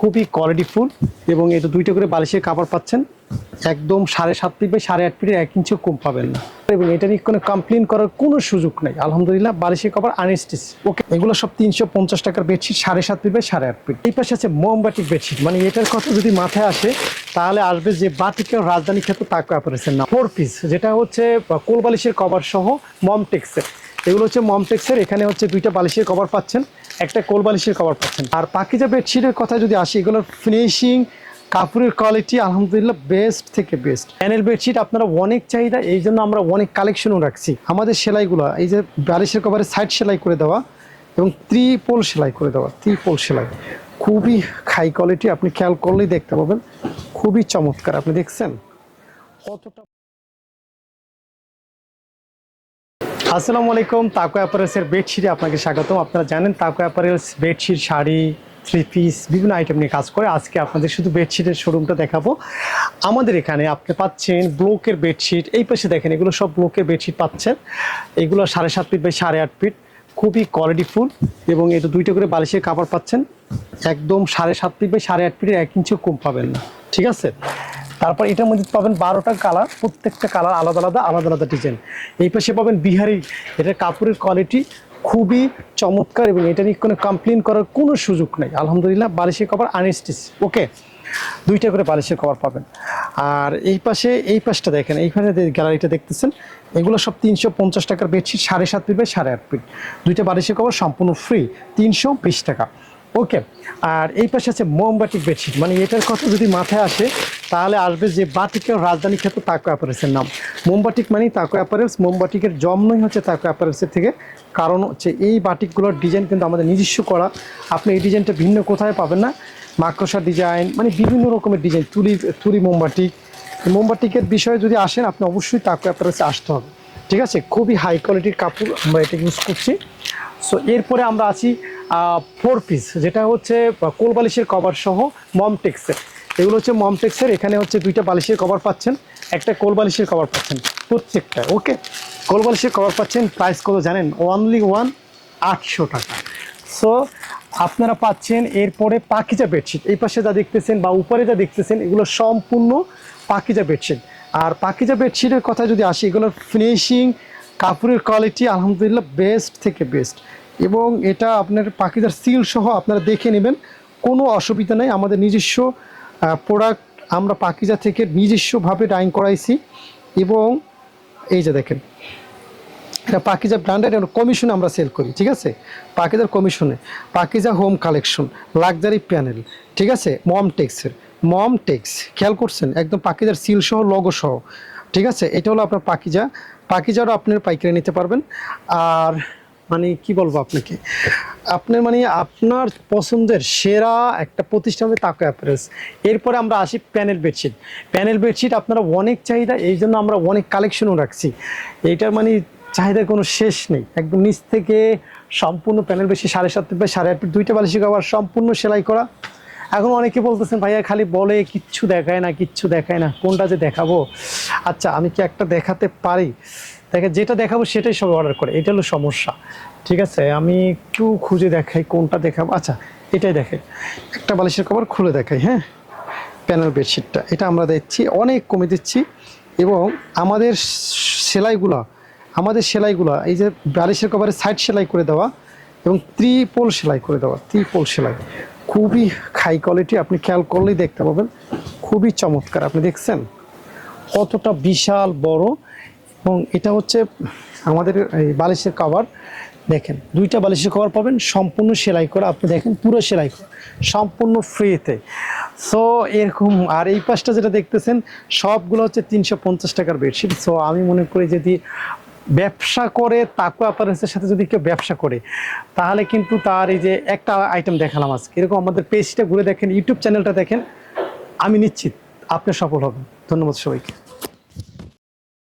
খুবই কোয়ালিটিফুল এবং এটা দুইটা করে বালিশের কাপড় পাচ্ছেন, একদম সাড়ে সাত ফিট বাই সাড়ে আট ফিটের এক ইঞ্চিও কম পাবেন না। এবং এটা নিয়ে কোনো কমপ্লেন করার কোনো সুযোগ নেই। আলহামদুলিল্লাহ, বালিশের কাপড় আনস্টিচ ওকে এগুলো সব তিনশো পঞ্চাশ টাকার বেডশিট সাড়ে সাত ফিট বাই সাড়ে আট ফিট। এই পাশে আছে মোমবাটিক বেডশিট মানে এটার কথা যদি মাথায় আসে, তাহলে আসবে যে বাটিকের রাজধানী ক্ষেত্রে তাকে অপারেশন না। ফোর পিস যেটা হচ্ছে কোল বালিশের কভার সহ মমটেক্সের এগুলো হচ্ছে মমটেক্সের, এখানে হচ্ছে দুইটা বালিশের কভার পাচ্ছেন, একটা কোল বালিশের কভার পাচ্ছেন। আর পাকিজা বেডশিটের কথা যদি আসি, এগুলোর ফিনিশিং কাপড়ের কোয়ালিটি আলহামদুলিল্লাহ বেস্ট থেকে বেস্ট প্যানেল বেডশিট আপনারা অনেক চাহিদা, এই জন্য আমরা অনেক কালেকশনও রাখছি। আমাদের সেলাইগুলো, এই যে বালিশের কভারে সাইড সেলাই করে দেওয়া এবং ত্রিপোল সেলাই করে দেওয়া, ত্রিপোল সেলাই। খুবই হাই কোয়ালিটি আপনি খেয়াল করলেই দেখতে পাবেন। খুবই চমৎকার, আপনি দেখছেন? কতটা আসসালামু আলাইকুম, তাকো অ্যাপারেলসের বেডশিটে আপনাকে স্বাগতম। আপনারা জানেন তাকো apparels bedsheet, sari, three piece, বিভিন্ন আইটেম নিয়ে কাজ করে। আজকে আপনাদের শুধু বেডশিটের শোরুমটা দেখাবো। আমাদের এখানে আপনি পাচ্ছেন ব্লকের বেডশিট। এই পাশে দেখেন, এগুলো সব ব্লকের বেডশিট পাচ্ছেন। এগুলো সাড়ে সাত ফিট বাই সাড়ে আট ফিট। খুবই কোয়ালিটিফুল এবং এটা দুইটা করে বালিশের কাপড় পাচ্ছেন। একদম সাড়ে সাত ফিট বাই সাড়ে আট ফিটের এক ইঞ্চিও কম পাবেন না। ঠিক আছে? তারপর এটার মধ্যে পাবেন বারোটা কালার, প্রত্যেকটা কালার আলাদা আলাদা আলাদা আলাদা ডিজাইন এই পাশে পাবেন বিহারি এটার কাপড়ের কোয়ালিটি খুবই চমৎকার এবং এটা নিয়ে কোনো কমপ্লেন করার কোনো সুযোগ নেই। আলহামদুলিল্লাহ, বালিশের কভার আনস্টিচ ওকে দুইটা করে বালিশের কভার পাবেন। আর এই পাশে, এই পাশটা দেখেন, এইখানে গ্যালারিটা দেখতেছেন, এগুলো সব তিনশো পঞ্চাশ টাকার বেডশিট সাড়ে সাত ফিট বাই সাড়ে আট ফিট দুইটা বালিশের কভার সম্পূর্ণ ফ্রি তিনশো বিশ টাকা ওকে আর এই পাশে আছে মোমবাটিক বেডশিট মানে এটার কথা যদি মাথায় আসে তাহলে আসবে যে বাটিকের রাজধানী ক্ষেত্র তাকো অ্যাপারেলসের নাম। মোমবাটিক মানেই তাকো অ্যাপারেলস মোমবাটিকের জন্মই হচ্ছে তাকো অ্যাপারেলসের থেকে। কারণ হচ্ছে এই বাটিকগুলোর ডিজাইন কিন্তু আমাদের নিজস্ব করা। আপনি এই ডিজাইনটা ভিন্ন কোথায় পাবেন না? মাকড়সা ডিজাইন মানে বিভিন্ন রকমের ডিজাইন তুলি তুলি মোমবাটিক মোমবাটিকের বিষয়ে যদি আসেন, আপনি অবশ্যই তাকো অ্যাপারেলসে আসতে হবে। ঠিক আছে? খুবই হাই কোয়ালিটির কাপড় আমরা এটা ইউজ করছি। সো এরপরে আমরা আছি ফোর পিস যেটা হচ্ছে কোল বালিশের কভার সহ মমটেক্সের এগুলো হচ্ছে মমটেক্সের, এখানে হচ্ছে দুইটা বালিশের কভার পাচ্ছেন, একটা কোল বালিশের কভার পাচ্ছেন, প্রত্যেকটা, ওকে? কোল বালিশের কভার পাচ্ছেন, প্রাইস কত জানেন? ওয়ানলি ওয়ান আটশো টাকা। সো আপনারা পাচ্ছেন এরপরে পাখিজা বেডশিট এই পাশে যা দেখতেছেন বা উপরে যা দেখতেছেন, এগুলো সম্পূর্ণ পাখিজা বেডশিট আর পাখিজা বেডশিটের কথা যদি আসি এগুলোর ফিনিশিং কাপড়ের কোয়ালিটি আলহামদুলিল্লাহ বেস্ট থেকে বেস্ট এবং এটা আপনার পাখিজার সিল সহ আপনারা দেখে নেবেন, কোনো অসুবিধা নেই। আমাদের নিজস্ব প্রোডাক্ট আমরা পাকিজা থেকে নিজস্বভাবে ডাইং করাইছি এবং এই যে দেখেন, এটা পাকিজা ব্র্যান্ডেড এবং কমিশনে আমরা সেল করি, ঠিক আছে? পাকিজার কমিশনে Pakiza home collection luxury panel ঠিক আছে? মম টেক্সের মম টেক্স খেয়াল করছেন? একদম পাকিজার সিল সহ লগো সহ, ঠিক আছে? এটা হলো আপনার পাকিজা, পাকিজারও আপনার পাইকারি নিতে পারবেন। আর মানে কি বলব আপনাকে? আপনার মানে আপনার পছন্দের সেরা একটা প্রতিষ্ঠান হবে তাকো অ্যাপারেলস। এরপরে আমরা আসি প্যানেল বেডশিট। প্যানেল বেডশিট আপনারা অনেক চাহিদা, এই জন্য আমরা অনেক কালেকশনও রাখছি। এইটার মানে চাহিদার কোনো শেষ নেই। একদম নিচ থেকে সম্পূর্ণ প্যানেল বেশি সাড়ে সাত ফিট বা সাড়ে আট দুইটা বালিশি কভার, সম্পূর্ণ সেলাই করা। এখন অনেকে বলতেছেন, ভাইয়া, খালি বলে, কিচ্ছু দেখায় না, কিচ্ছু দেখায় না, কোনটা যে দেখাবো? আচ্ছা আমি কি একটা দেখাতে পারি? দেখে যেটা দেখাবো সেটাই সবাই অর্ডার করে, এটা হলো সমস্যা। ঠিক আছে, আমি একটু খুঁজে দেখাই কোনটা দেখাবো। আচ্ছা এটাই দেখাই। একটা বালিশের কভার খুলে দেখাই হ্যাঁ? প্যানেল বেডশিটটা এটা আমরা দিচ্ছি অনেক কমে দিচ্ছি। এবং আমাদের সেলাইগুলো আমাদের সেলাইগুলো, এই যে বালিশের কভারে সাইড সেলাই করে দেওয়া এবং ত্রিপোল সেলাই করে দেওয়া, ত্রিপোল সেলাই। খুবই হাই কোয়ালিটি আপনি খেয়াল করলেই দেখতে পাবেন। খুবই চমৎকার, আপনি দেখছেন? কতটা বিশাল, বড়, এবং এটা হচ্ছে আমাদের এই বালিশের কভার দেখেন, দুইটা বালিশের কভার পাবেন, সম্পূর্ণ সেলাই করা। আপনি দেখেন, পুরো সেলাই করা, সম্পূর্ণ ফ্রিতে সো এরকম, আর এই পাশটা যেটা দেখতেছেন, সবগুলো হচ্ছে তিনশো পঞ্চাশ টাকার বেডশিট সো আমি মনে করি যদি ব্যবসা করে তাকু অ্যাপারেন্সের সাথে যদি কেউ ব্যবসা করে, তাহলে কিন্তু তার এই যে একটা আইটেম দেখালাম আজকে। এরকম আমাদের পেজটা ঘুরে দেখেন ইউটিউব চ্যানেলটা দেখেন, আমি নিশ্চিত আপনি সফল হবেন। ধন্যবাদ সবাইকে।